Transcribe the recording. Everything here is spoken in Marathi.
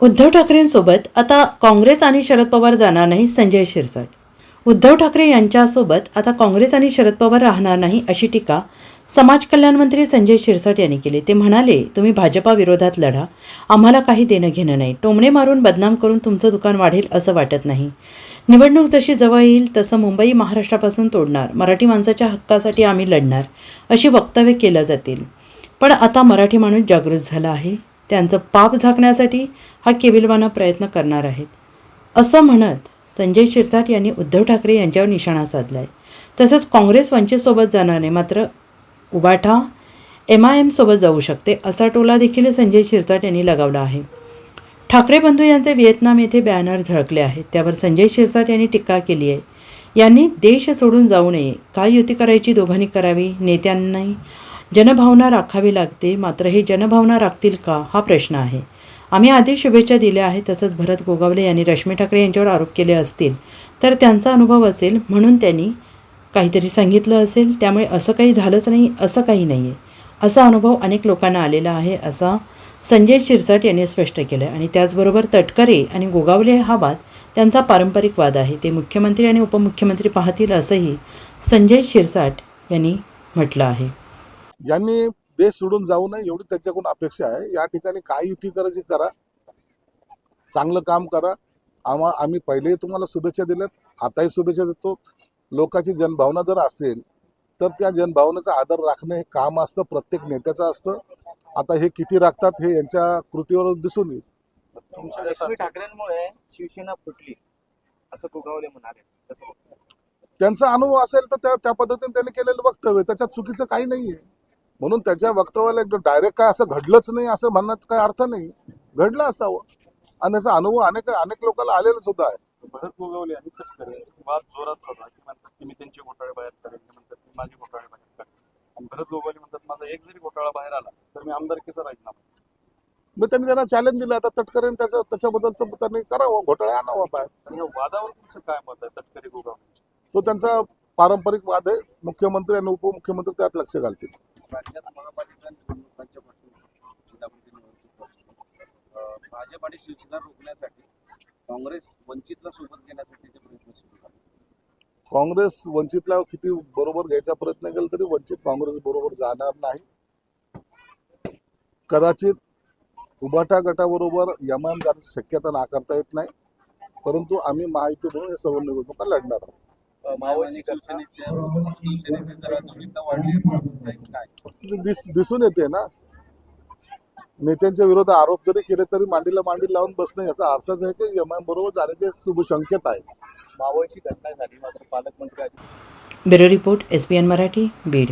उद्धव ठाकरेंसोबत आता काँग्रेस आणि शरद पवार जाणार नाही संजय शिरसाट. उद्धव ठाकरे यांच्यासोबत आता काँग्रेस आणि शरद पवार राहणार नाही अशी टीका समाज कल्याण मंत्री संजय शिरसाट यांनी केली. ते म्हणाले तुम्ही भाजपा विरोधात लढा. आम्हाला काही देणं घेणं नाही. टोमणे मारून बदनाम करून तुमचं दुकान वाढेल असं वाटत नाही. निवडणूक जशी जवळ येईल तसं मुंबई महाराष्ट्रापासून तोडणार. मराठी माणसाच्या हक्कासाठी आम्ही लढणार. अशी वक्तव्य केलं जातील. पण आता मराठी माणूस जागृत झाला आहे. त्यांचं पाप झाकण्यासाठी हा केविलवाना प्रयत्न करणार आहेत. असं म्हणत संजय शिरसाट यांनी उद्धव ठाकरे यांच्यावर निशाणा साधला आहे तसंच काँग्रेस वंचितसोबत जाणार नाही मात्र उबाठा एम आय एमसोबत जाऊ शकते असा टोला देखील संजय शिरसाट यांनी लगावला आहे. ठाकरे बंधू यांचे व्हिएतनाम येथे बॅनर झळकले आहेत. त्यावर संजय शिरसाट यांनी टीका केली आहे. यांनी देश सोडून जाऊ नये काय युती करायची दोघांनी करावी नेत्यांनी जनभावना राखावी लागते. मात्र हे जनभावना राखतील का? हा प्रश्न आहे. आम्ही आधी शुभेच्छा दिल्या आहेत. तसंच भरत गोगावले यांनी रश्मी ठाकरे यांच्यावर आरोप केले असतील. तर त्यांचा अनुभव असेल. म्हणून त्यांनी काहीतरी सांगितलं असेल. त्यामुळे असं काही झालंच नाही असं काही नाही आहे असा अनुभव अनेक लोकांना आलेला आहे असा संजय शिरसाट यांनी स्पष्ट केलं आणि त्याचबरोबर तटकरे आणि गोगावले हा वाद त्यांचा पारंपरिक वाद आहे. ते मुख्यमंत्री आणि उपमुख्यमंत्री पाहतील असंही संजय शिरसाट यांनी म्हटलं आहे. यांनी देश सोडून जाऊ नये एवढी त्याच्याकडून अपेक्षा आहे. या ठिकाणी काय युती करायची करा. चांगलं काम करा. आम्हा आम्ही पहिलेही तुम्हाला शुभेच्छा दिल्यात. आताही शुभेच्छा देतो. लोकांची जनभावना जर असेल तर त्या जनभावनेचा आदर राखणं हे काम असतं. प्रत्येक नेत्याचं असतं. आता हे किती राखतात हे यांच्या कृतीवर दिसून येईल. ठाकरेंमुळे शिवसेना फुटली असं गोगावले म्हणाले? त्यांचा अनुभव असेल तर त्या त्या पद्धतीने त्यांनी केलेलं वक्तव्य त्याच्यात चुकीचं काही नाहीये. म्हणून त्याच्या वक्तव्याला एकदम डायरेक्ट काय असं घडलंच नाही असं म्हणण्यात काय अर्थ नाही. घडलं असावं. आणि त्याचा अनुभव अनेक अनेक लोकांना आलेला सुद्धा आहे. भरत गोगावले आणि तटकरे यांचा वाद जोरात आहे. ते म्हणतात की मी त्यांचे घोटाळे बाहेर करेन ते म्हणतात मी माझे घोटाळे बाहेर करेन आणि भरत गोगावले म्हणतात माझा एक जरी घोटाळा बाहेर आला तर मी आमदारकीचा राजीनामा. मग त्यांनी त्यांना चॅलेंज दिलं. आता तटकरेन त्याच्या त्याच्याबद्दलचं त्यांनी करावं. घोटाळा आणावा बाहेर. आणि या वादावर तुमचं काय मत आहे तटकरे गोगावले? तो त्यांचा पारंपरिक वाद आहे. मुख्यमंत्री आणि उपमुख्यमंत्री त्यात लक्ष घालतील. राज्यात महापालिका निवडणुकांच्या पासून निवडणूक भाजप आणि शिवसेना रोखण्यासाठी काँग्रेस वंचितला सोबत घेण्यासाठी ते प्रयत्न सुरू झाले. काँग्रेस वंचितला किती बरोबर घ्यायचा प्रयत्न केला तरी वंचित काँग्रेस बरोबर जाणार नाही. कदाचित उभाटा गटाबरोबर यमान जाण्याची शक्यता नाकारता येत नाही. परंतु आम्ही महायुती म्हणून या सर्व निवडणुका लढणार आहोत. दिसून येते ना. नेत्यांच्या विरोधात आरोप जरी केले तरी मांडीला मांडी लावून बसणं याचा अर्थच आहे की यमान बरोबर जाण्याचे शुभ संकेत आहे. मावळची घटना झाली मात्र पालकमंत्री bureau report S B N Marathi Beed.